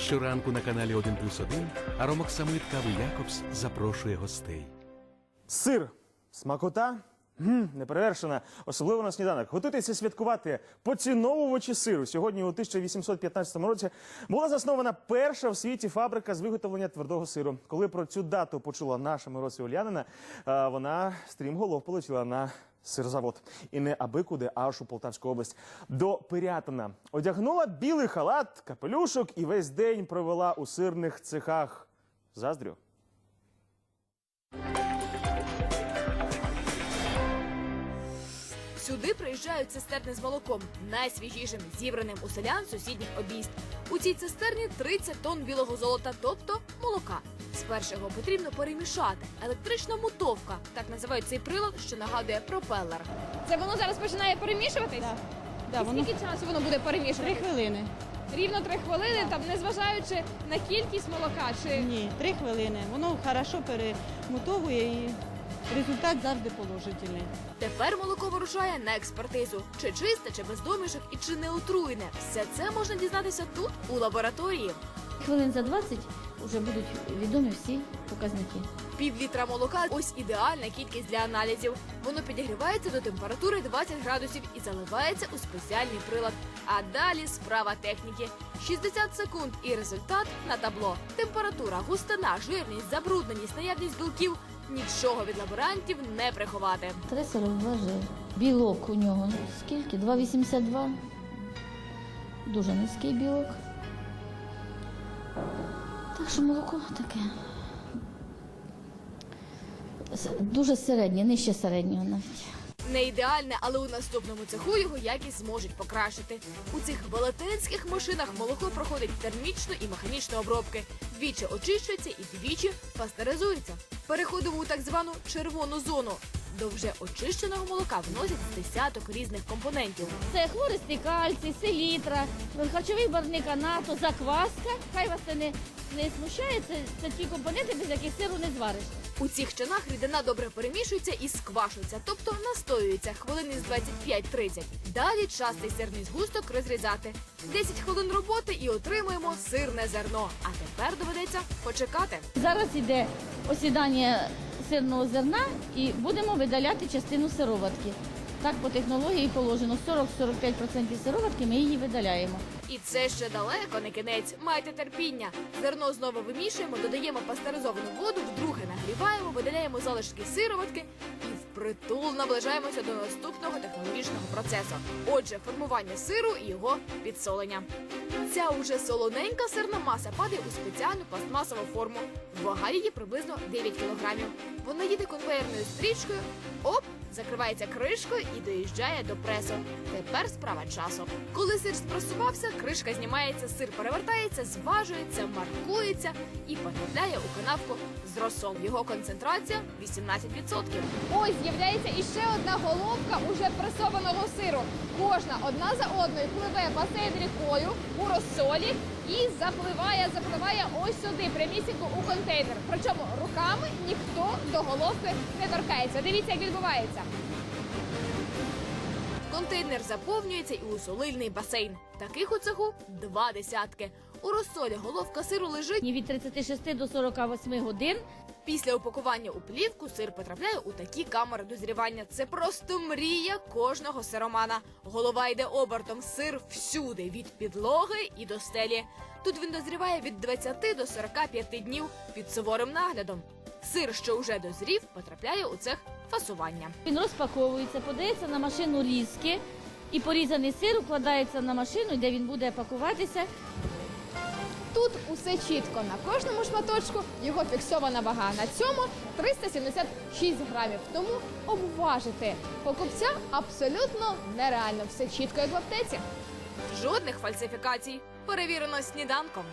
Щоранку на каналі 1 плюс 1 Аромок Самит Кави Якобс запрошує гостей. Сир, смакота. Гм, неперевершена, особливо на сніданок. Готуйтеся святкувати поціновувачі сиру. Сьогодні, у 1815 році, була заснована перша в світі фабрика з виготовлення твердого сиру. Коли про цю дату почула наша Мирося Улянина, е, вона стрімголов полетіла на сирзавод. І не аби куди, аж у Полтавську область. До Пирятина. Одягнула білий халат, капелюшок і весь день провела у сирних цехах. Заздрю. Сюди приїжджають цистерни з молоком, найсвіжішим, зібраним у селян сусідніх обійсть. У цій цистерні 30 тонн білого золота, тобто молока. Спершу його потрібно перемішати. Електрична мутовка, так називають цей прилад, що нагадує пропелер. Це воно зараз починає перемішуватись? Да. Да, І воно скільки часу воно буде три хвилини. Рівно три хвилини, там незважаючи на кількість молока чи Ні, три хвилини. Воно хорошо перемутовує і результат завжди положительний. Тепер молоко вирушає на експертизу. Чи чисте, чи без домішок і чи не отруєне. Все це можна дізнатися тут, у лабораторії. Хвилин за 20 вже будуть відомі всі показники. Пів літра молока ось ідеальна кількість для аналізів. Воно підігрівається до температури 20 градусів і заливається у спеціальний прилад. А далі справа техніки. 60 секунд і результат на табло. Температура, густина, жирність, забрудненість, наявність білків. Нічого від лаборантів не приховати. 3,42 жир. Білок у нього скільки? 2,82. Дуже низький білок. Так що молоко таке. Дуже середнє, нижче середнього навіть. Не ідеальне, але у наступному цеху його якість зможуть покращити. У цих велетенських машинах молоко проходить термічну і механічну обробки. Двічі очищується і двічі пастеризується. Переходимо у так звану червону зону. До вже очищеного молока вносять десяток різних компонентів. Це хлористий кальцій, селітра, харчовий барвник анату, закваска. Хай вас це не, не смущає, це, це ті компоненти, без яких сиру не звариш. У цих чинах рідина добре перемішується і сквашується, тобто настоюється хвилини з 25-30. Далі частий сирний згусток розрізати. 10 хвилин роботи і отримуємо сирне зерно. А тепер доведеться почекати. Зараз іде осідання сирного зерна і будемо видаляти частину сироватки. Так по технології положено 40-45% сироватки ми її видаляємо. І це ще далеко не кінець. Майте терпіння. Зерно знову вимішуємо, додаємо пастеризовану воду, вдруге нагріваємо, видаляємо залишки сироватки і впритул наближаємося до наступного технологічного процесу. Отже, формування сиру і його підсолення. Ця уже солоненька сирна маса падає у спеціальну пластмасову форму. Вага її приблизно 9 кілограмів. Вона їде конвеєрною стрічкою. Оп! Закривається кришкою і доїжджає до пресу. Тепер справа часу. Коли сир спресувався, кришка знімається, сир перевертається, зважується, маркується і потрапляє у канавку з розсол. Його концентрація 18%. ось з'являється іще одна головка уже пресованого сиру. Кожна одна за одною пливе басейн рікою у розсолі і запливає, запливає ось сюди, прямісінько у контейнер. Причому руками ніхто до головки не торкається. Дивіться, як відбувається. Контейнер заповнюється і у солильний басейн. Таких у цеху два десятки. У розсолі головка сиру лежить. Від 36 до 48 годин Після упакування у плівку сир потрапляє у такі камери дозрівання. Це просто мрія кожного сиромана. Голова йде обертом, сир всюди, від підлоги і до стелі. Тут він дозріває від 20 до 45 днів під суворим наглядом. Сир, що вже дозрів, потрапляє у цех фасування. він розпаковується, подається на машину різки, і порізаний сир укладається на машину, де він буде пакуватися. Тут усе чітко. На кожному шматочку його фіксована вага. На цьому 376 грамів. Тому обважити покупця абсолютно нереально. Все чітко, як в аптеці. Жодних фальсифікацій. Перевірено сніданком.